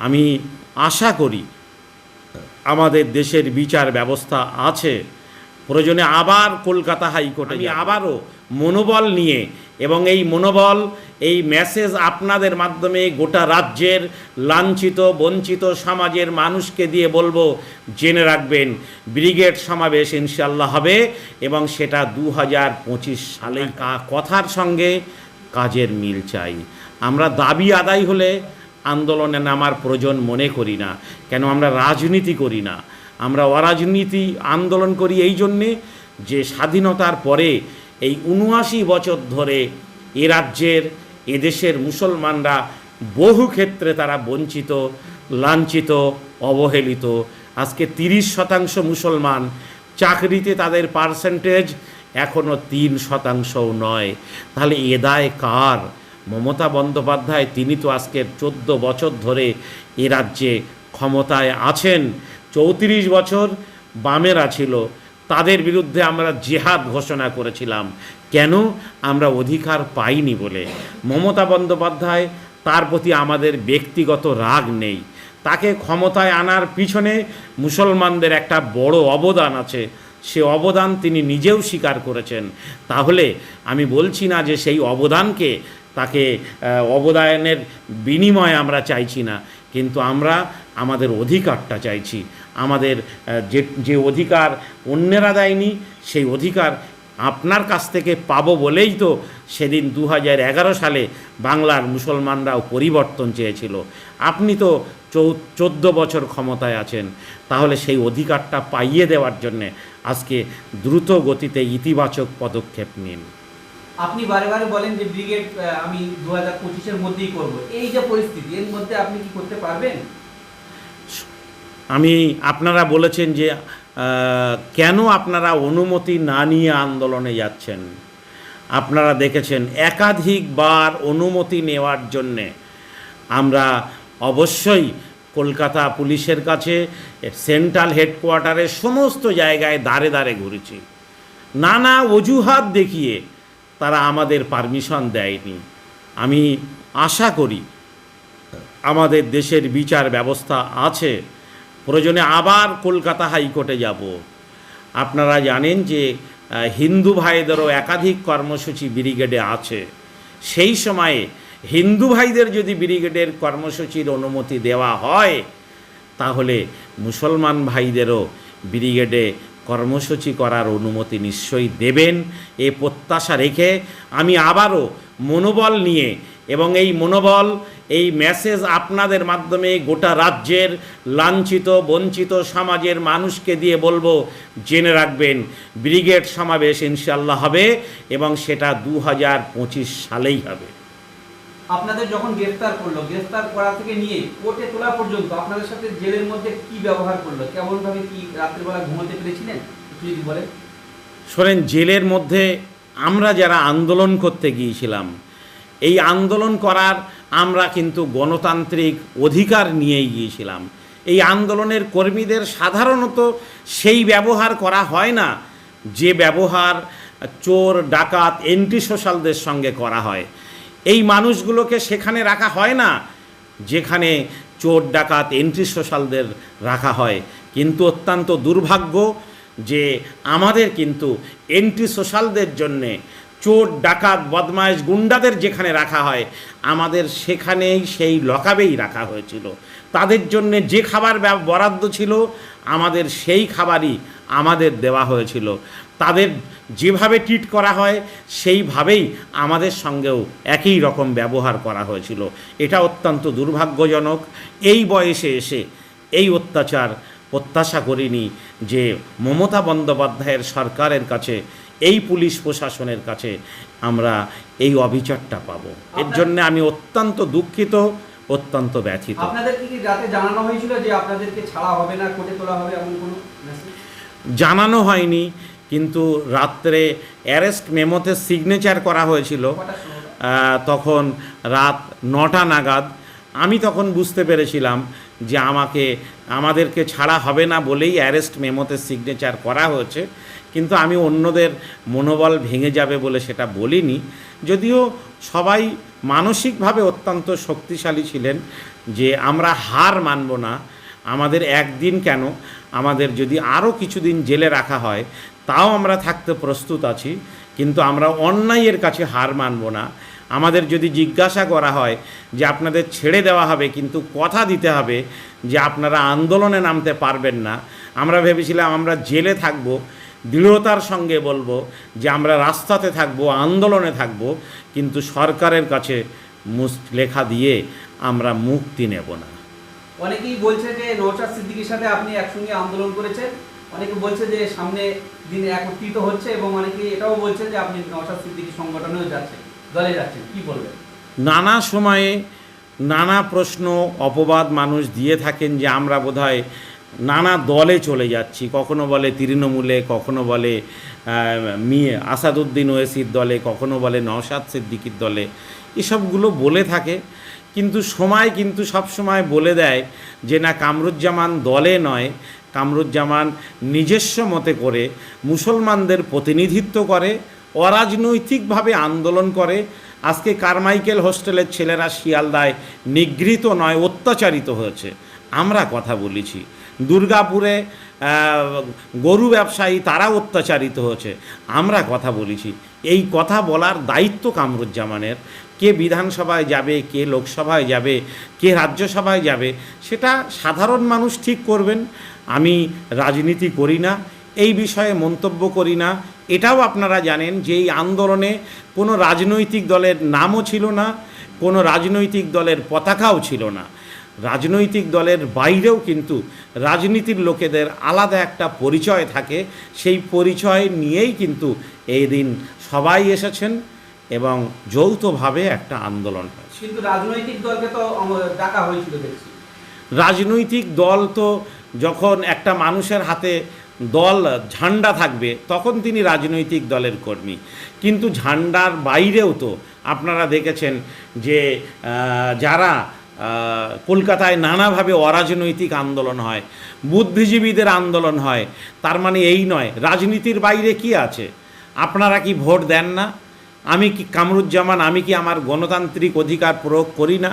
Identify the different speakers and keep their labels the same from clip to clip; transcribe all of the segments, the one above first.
Speaker 1: আমি আশা করি আমাদের দেশের বিচার ব্যবস্থা আছে। প্রয়োজনে আবার কলকাতা হাইকোর্টে আমি আবারও মনোবল নিয়ে এবং এই মনোবল এই মেসেজ আপনাদের মাধ্যমে গোটা রাজ্যের লাঞ্ছিত বঞ্চিত সমাজের মানুষকে দিয়ে বলব জেনে রাখবেন ব্রিগেড সমাবেশ ইনশাল্লাহ হবে এবং সেটা দু হাজার পঁচিশ সালে কথার সঙ্গে কাজের মিল চাই। আমরা দাবি আদায় হলে আন্দোলনে নামার প্রয়োজন মনে করি না। কেন আমরা রাজনীতি করি না? আমরা অরাজনীতি আন্দোলন করি এই জন্যে যে স্বাধীনতার পরে এই উনআশি বছর ধরে এ রাজ্যের এদেশের মুসলমানরা বহু ক্ষেত্রে তারা বঞ্চিত, লাঞ্ছিত, অবহেলিত। আজকে তিরিশ শতাংশ মুসলমান চাকরিতে তাদের পার্সেন্টেজ এখনও তিন শতাংশও নয়। তাহলে এদায় কার? মমতা বন্দ্যোপাধ্যায়, তিনি তো আজকের চোদ্দ বছর ধরে এ রাজ্যে ক্ষমতায় আছেন। চৌত্রিশ বছর বামেরা ছিল। তাদের বিরুদ্ধে আমরা জেহাদ ঘোষণা করেছিলাম। কেন? আমরা অধিকার পাইনি বলে। মমতা বন্দ্যোপাধ্যায় তার প্রতি আমাদের ব্যক্তিগত রাগ নেই। তাকে ক্ষমতায় আনার পিছনে মুসলমানদের একটা বড় অবদান আছে। সে অবদান তিনি নিজেও স্বীকার করেছেন। তাহলে আমি বলছি না যে সেই অবদানকে তাকে আহ, অবদানের বিনিময়ে আমরা চাইছি না। কিন্তু আমরা আমাদের অধিকারটা চাইছি। আমাদের যে যে অধিকার অন্যেরা দেয়নি সেই অধিকার আপনার কাছ থেকে পাবো বলেই তো সেদিন দু সালে বাংলার মুসলমানরাও পরিবর্তন চেয়েছিল। আপনি তো চোদ্দ বছর ক্ষমতায় আছেন। তাহলে সেই অধিকারটা পাইয়ে দেওয়ার জন্যে আজকে দ্রুত গতিতে ইতিবাচক পদক্ষেপ নিন।
Speaker 2: আপনি বারে বারে বলেন যে ব্রিগেড আমি দু হাজার পঁচিশের মধ্যেই করব। এই যে পরিস্থিতি, এর মধ্যে আপনি কি করতে পারবেন?
Speaker 1: আমি, আপনারা বলেছেন যে কেন আপনারা অনুমতি না নিয়ে আন্দোলনে যাচ্ছেন? আপনারা দেখেছেন, একাধিকবার অনুমতি নেওয়ার জন্যে আমরা অবশ্যই কলকাতা পুলিশের কাছে, সেন্ট্রাল হেডকোয়ার্টারের সমস্ত জায়গায় দাঁড়ে দাঁড়ে ঘুরেছি। নানা অজুহাত দেখিয়ে তারা আমাদের পারমিশন দেয়নি। আমি আশা করি আমাদের দেশের বিচার ব্যবস্থা আছে। প্রয়োজনে আবার কলকাতা হাইকোর্টে যাব। আপনারা জানেন যে হিন্দু ভাইদেরও একাধিক কর্মসূচি ব্রিগেডে আছে। সেই সময়ে হিন্দু ভাইদের যদি ব্রিগেডের কর্মসূচির অনুমতি দেওয়া হয়, তাহলে মুসলমান ভাইদেরও ব্রিগেডে কর্মসূচি করার অনুমতি নিশ্চয়ই দেবেন। এ প্রত্যাশা রেখে আমি আবারও মনোবল নিয়ে এবং এই মনোবল, এই মেসেজ আপনাদের মাধ্যমে গোটা রাজ্যের লাঞ্ছিত, বঞ্চিত সমাজের মানুষকে দিয়ে বলব, জেনে রাখবেন, ব্রিগেড সমাবেশ ইনশাল্লাহ হবে এবং সেটা দু হাজার পঁচিশ সালেই হবে।
Speaker 2: আপনাদের যখন গ্রেফতার করল, গ্রেফতার করা থেকে নিয়ে কোর্টে তোলা পর্যন্ত আপনাদের সাথে জেলের মধ্যে কি ব্যবহার করল? কেমন ভাবে কি রাত্রিবেলা ঘুমোতে পেরেছিলেন? একটু যদি বলেন।
Speaker 1: শোনেন, জেলের মধ্যে আমরা যারা আন্দোলন করতে গিয়েছিলাম, এই আন্দোলন করার আমরা কিন্তু গণতান্ত্রিক অধিকার নিয়েই গিয়েছিলাম। এই আন্দোলনের কর্মীদের সাধারণত সেই ব্যবহার করা হয় না, যে ব্যবহার চোর, ডাকাত এন্টি সোশ্যালদের সঙ্গে করা হয়। এই মানুষগুলোকে সেখানে রাখা হয় না, যেখানে চোর ডাকাত এন্ট্রি সোশ্যালদের রাখা হয়। কিন্তু অত্যন্ত দুর্ভাগ্য যে আমাদের কিন্তু এন্ট্রি সোশ্যালদের জন্যে চোর, ডাকাত বদমাইশ গুন্ডাদের যেখানে রাখা হয়, আমাদের সেখানেই সেই লকাবেই রাখা হয়েছিল। তাদের জন্যে যে খাবার বরাদ্দ ছিল, আমাদের সেই খাবারই আমাদের দেওয়া হয়েছিল। তাদের যেভাবে ট্রিট করা হয় সেইভাবেই আমাদের সঙ্গেও একই রকম ব্যবহার করা হয়েছিল। এটা অত্যন্ত দুর্ভাগ্যজনক। এই বয়সে এসে এই অত্যাচার প্রত্যাশা করিনি যে মমতা বন্দ্যোপাধ্যায়ের সরকারের কাছে এই পুলিশ প্রশাসনের কাছে আমরা এই অবিচারটা পাবো। এর জন্য আমি অত্যন্ত দুঃখিত অত্যন্ত ব্যথিত।
Speaker 2: জানানো
Speaker 1: হয়নি। কিন্তু রাত্রে অ্যারেস্ট মেমোতে সিগনেচার করা হয়েছিল তখন রাত নটা নাগাদ। আমি তখন বুঝতে পেরেছিলাম যে আমাকে আমাদেরকে ছাড়া হবে না বলেই অ্যারেস্ট মেমোতে সিগনেচার করা হয়েছে। কিন্তু আমি অন্যদের মনোবল ভেঙে যাবে বলে সেটা বলিনি। যদিও সবাই মানসিকভাবে অত্যন্ত শক্তিশালী ছিলেন যে আমরা হার মানব না। আমাদের একদিন কেন আমাদের যদি আরও কিছুদিন জেলে রাখা হয় তাও আমরা থাকতে প্রস্তুত আছি, কিন্তু আমরা অন্যায়ের কাছে হার মানব না। আমাদের যদি জিজ্ঞাসা করা হয় যে আপনাদের ছেড়ে দেওয়া হবে, কিন্তু কথা দিতে হবে যে আপনারা আন্দোলনে নামতে পারবেন না, আমরা ভেবেছিলাম আমরা জেলে থাকব, দৃঢ়তার সঙ্গে বলব যে আমরা রাস্তাতে থাকব, আন্দোলনে থাকব, কিন্তু সরকারের কাছে লেখা দিয়ে আমরা মুক্তি নেব না।
Speaker 2: অনেকেই বলছে যে নৌশাদ সিদ্দিকীর সাথে আপনি একসঙ্গে আন্দোলন করেছেন। অনেকে বলছে যে সামনে দিনে একত্রিত হচ্ছে এবং অনেকে এটাও বলছে যে আপনি নৌশাদ সিদ্দিকী সংগঠনেও যাচ্ছেন, দলে যাচ্ছেন, কি বলবেন?
Speaker 1: নানা সময়ে নানা প্রশ্ন, অপবাদ মানুষ দিয়ে থাকেন যে আমরা বোধহয় নানা দলে চলে যাচ্ছি, কখনো বলে তৃণমূলে, কখনো বলে মিয়ে আসাদুদ্দিন ওয়েসির দলে, কখনো বলে নওশাদ সিদ্দিকির দলে, এসবগুলো বলে থাকে। কিন্তু সময় কিন্তু সব সময় বলে দেয় যে না কামরুজ্জামান দলে নয় কামরুজ্জামান নিজস্ব মতে করে মুসলমানদের প্রতিনিধিত্ব করে, অরাজনৈতিকভাবে আন্দোলন করে। আজকে কারমাইকেল হোস্টেলের ছেলেরা শিয়ালদায় নিগৃহীত নয়, অত্যাচারিত হয়েছে। আমরা কথা বলেছি। দুর্গাপুরে গরু ব্যবসায়ী তারা অত্যাচারিত হয়েছে। আমরা কথা বলেছি। এই কথা বলার দায়িত্ব কামরুজ্জামানের। কে বিধানসভায় যাবে, কে লোকসভায় যাবে, কে রাজ্যসভায় যাবে, সেটা সাধারণ মানুষ ঠিক করবেন। আমি রাজনীতি করি না এই বিষয়ে মন্তব্য করি না। এটাও আপনারা জানেন যে এই আন্দোলনে কোনো রাজনৈতিক দলের নামও ছিল না কোনো রাজনৈতিক দলের পতাকাও ছিল না। রাজনৈতিক দলের বাইরেও কিন্তু রাজনীতির লোকেদের আলাদা একটা পরিচয় থাকে। সেই পরিচয় নিয়েই কিন্তু এই দিন সবাই এসেছেন এবং যৌথভাবে একটা আন্দোলন হয়েছে।
Speaker 2: কিন্তু রাজনৈতিক দলকে তো ডাকা হয়েছিল
Speaker 1: রাজনৈতিক দল তো যখন একটা মানুষের হাতে দল ঝান্ডা থাকবে, তখন তিনি রাজনৈতিক দলের কর্মী। কিন্তু ঝান্ডার বাইরেও তো আপনারা দেখেছেন যে যারা কলকাতায় নানাভাবে অরাজনৈতিক আন্দোলন হয়, বুদ্ধিজীবীদের আন্দোলন হয়, তার মানে এই নয়, রাজনীতির বাইরে কি আছে? আপনারা কি ভোট দেন না? আমি কি কামরুজ্জামান, আমি কি আমার গণতান্ত্রিক অধিকার প্রয়োগ করি না?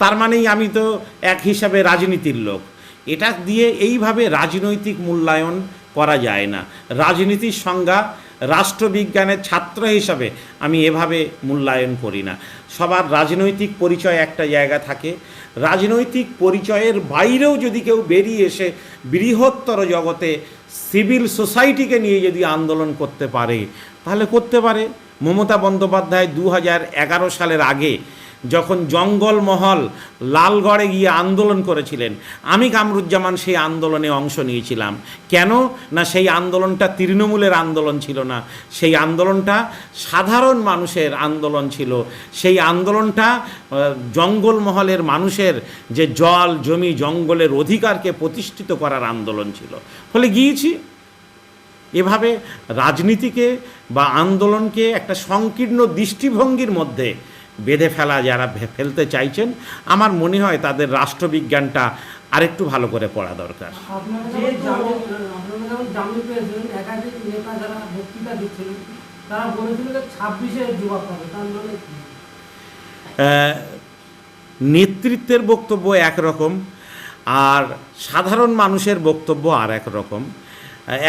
Speaker 1: তার মানেই আমি তো এক হিসাবে রাজনীতির লোক। এটা দিয়ে এইভাবে রাজনৈতিক মূল্যায়ন করা যায় না। রাজনীতির সংজ্ঞা রাষ্ট্রবিজ্ঞানের ছাত্র হিসাবে আমি এভাবে মূল্যায়ন করি না। সবার রাজনৈতিক পরিচয় একটা জায়গা থাকে। রাজনৈতিক পরিচয়ের বাইরেও যদি কেউ বেরিয়ে এসে বৃহত্তর জগতে সিভিল সোসাইটিকে নিয়ে যদি আন্দোলন করতে পারে, তাহলে করতে পারে। মমতা বন্দ্যোপাধ্যায় দু সালের আগে যখন জঙ্গলমহল লালগড়ে গিয়ে আন্দোলন করেছিলেন, আমি কামরুজ্জামান সেই আন্দোলনে অংশ নিয়েছিলাম। কেন? না, সেই আন্দোলনটা তৃণমূলের আন্দোলন ছিল না। সেই আন্দোলনটা সাধারণ মানুষের আন্দোলন ছিল। সেই আন্দোলনটা জঙ্গলমহলের মানুষের যে জল, জমি, জঙ্গলের অধিকারকে প্রতিষ্ঠিত করার আন্দোলন ছিল। ফলে গিয়েছি। এভাবে রাজনীতিকে বা আন্দোলনকে একটা সংকীর্ণ দৃষ্টিভঙ্গির মধ্যে বেঁধে ফেলা যারা ফেলতে চাইছেন আমার মনে হয় তাদের রাষ্ট্রবিজ্ঞানটা আরেকটু ভালো করে পড়া দরকার।
Speaker 3: একাধিক মানে
Speaker 1: নেতৃত্বের বক্তব্য একরকম আর সাধারণ মানুষের বক্তব্য আর এক রকম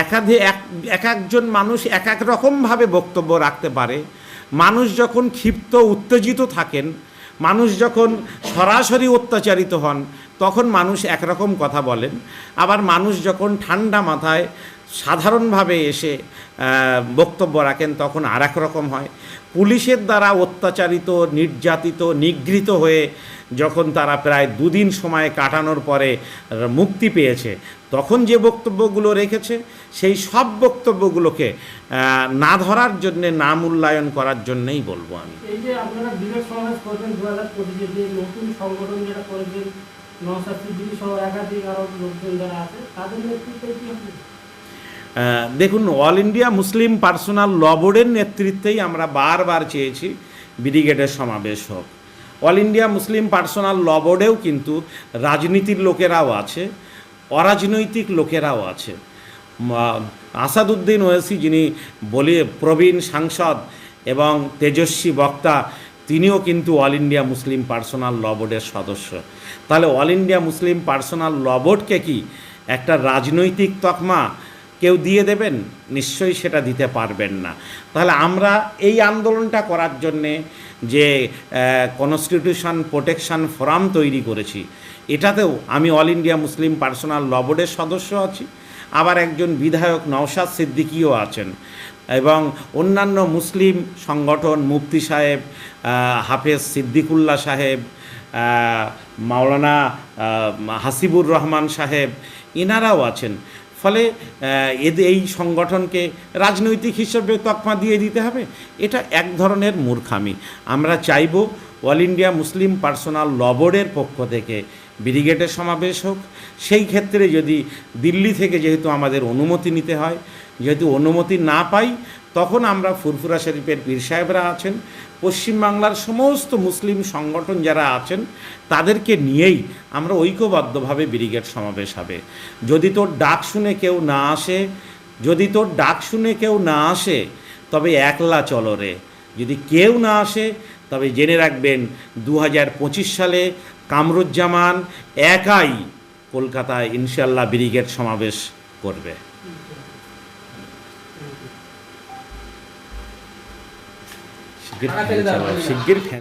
Speaker 1: একাধি এক এক একজন মানুষ এক এক রকমভাবে বক্তব্য রাখতে পারে মানুষ যখন ক্ষিপ্ত, উত্তেজিত থাকেন, মানুষ যখন সরাসরি অত্যাচারিত হন, তখন মানুষ একরকম কথা বলেন। আবার মানুষ যখন ঠান্ডা মাথায় সাধারণভাবে এসে বক্তব্য রাখেন, তখন আর রকম হয়। পুলিশের দ্বারা অত্যাচারিত, নির্যাতিত, নিগৃহীত হয়ে যখন তারা প্রায় দুদিন সময় কাটানোর পরে মুক্তি পেয়েছে তখন যে বক্তব্যগুলো রেখেছে সেই সব বক্তব্যগুলোকে না ধরার জন্যে না মূল্যায়ন করার জন্যেই বলব আমি।
Speaker 3: এই যে আপনারা বিবেক সমাবেশ করবেন দু হাজার পঁচিশে যে নতুন সংগঠন যেটা করেছেন নৌসাদ সহ একাধিক আরও লোকজন যারা আছে তাদের নেতৃত্বে কি হবে?
Speaker 1: দেখুন all India Muslim personal law বোর্ডের নেতৃত্বেই আমরা বারবার চেয়েছি ব্রিগেডের সমাবেশ হোক। All India Muslim personal law বোর্ডেও কিন্তু রাজনীতির লোকেরাও আছে, অরাজনৈতিক লোকেরাও আছে। আসাদুদ্দিন ওয়েসি যিনি বলি, প্রবীণ সাংসদ এবং তেজস্বী বক্তা, তিনিও কিন্তু all India Muslim personal law বোর্ডের সদস্য। তাহলে all India Muslim personal law বোর্ডকে কি একটা রাজনৈতিক তকমা কেউ দিয়ে দেবেন? নিশ্চয়ই সেটা দিতে পারবেন না। তাহলে আমরা এই আন্দোলনটা করার জন্যে যে কনস্টিটিউশন প্রোটেকশন ফোরাম তৈরি করেছি, এটাতেও আমি all India Muslim personal law বোর্ডের সদস্য আছি, আবার একজন বিধায়ক নওশাদ সিদ্দিকিও আছেন এবং অন্যান্য মুসলিম সংগঠন মুফতি সাহেব হাফেজ সিদ্দিকুল্লা সাহেব মাওলানা হাসিবুর রহমান সাহেব, এনারাও আছেন। ফলে এদের এই সংগঠনকে রাজনৈতিক হিসেবে তকমা দিয়ে দিতে হবে। এটা এক ধরনের মূর্খামি। আমরা চাইব all India Muslim personal law বোর্ডের পক্ষ থেকে ব্রিগেডের সমাবেশ হোক। সেই ক্ষেত্রে যদি দিল্লি থেকে যেহেতু আমাদের অনুমতি নিতে হয় যেহেতু অনুমতি না পাই তখন আমরা ফুরফুরা শরীফের পীর সাহেবরা আছেন। পশ্চিমবাংলার সমস্ত মুসলিম সংগঠন যারা আছেন, তাদেরকে নিয়েই আমরা ঐক্যবদ্ধভাবে ব্রিগেড সমাবেশ হবে। যদি তোর ডাক শুনে কেউ না আসে, যদি তোর ডাক শুনে কেউ না আসে, তবে একলা চলো রে। যদি কেউ না আসে, তবে জেনে রাখবেন দু পঁচিশ সালে কামরুজ্জামান একাই কলকাতায় ইনশাল্লাহ ব্রিগেড সমাবেশ করবে।
Speaker 2: गिर फेंक गिर
Speaker 1: फेंक